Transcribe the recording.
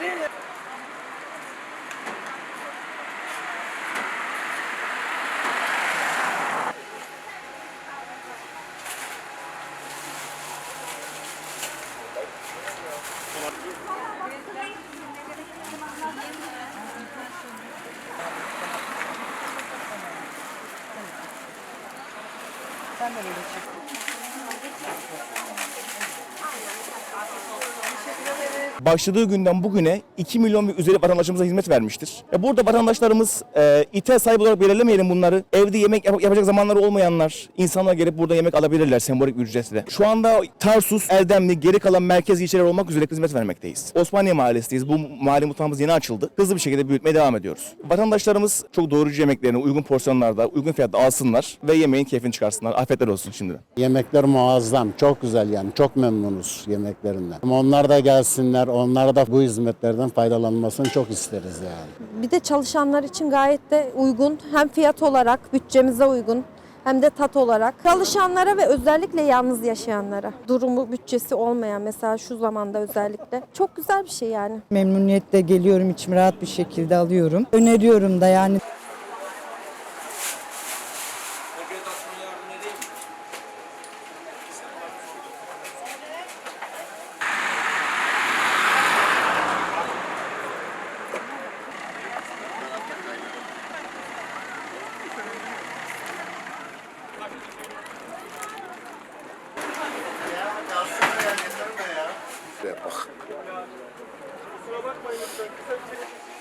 ねサムリでしょ。Başladığı günden bugüne 2 milyon ve üzeri vatandaşımıza hizmet vermiştir. E burada vatandaşlarımız e, ihtiyaç sahibi olarak belirlemeyelim bunları. Evde yemek yap- yapacak zamanları olmayanlar, insanlar gelip burada yemek alabilirler sembolik bir ücretle. Şu anda Tarsus, Erdemli, geri kalan merkez ilçeler olmak üzere hizmet vermekteyiz. Osmaniye Mahallesi'ndeyiz. Bu mahalle mutfağımız yeni açıldı. Hızlı bir şekilde büyütmeye devam ediyoruz. Vatandaşlarımız çok doğrucu yemeklerini uygun porsiyonlarda, uygun fiyatta alsınlar ve yemeğin keyfini çıkarsınlar. Afiyetler olsun şimdiden. Yemekler muazzam, çok güzel yani. Çok memnunuz yemeklerinden. Onlar da gelsinler, onlar da bu hizmetlerden faydalanmasını çok isteriz yani. Bir de çalışanlar için gayet de uygun. Hem fiyat olarak bütçemize uygun hem de tat olarak. Çalışanlara ve özellikle yalnız yaşayanlara. Durumu bütçesi olmayan mesela şu zamanda özellikle. Çok güzel bir şey yani. Memnuniyetle geliyorum, içim rahat bir şekilde alıyorum. Öneriyorum da yani. Kusura bakmayın lütfen çekin.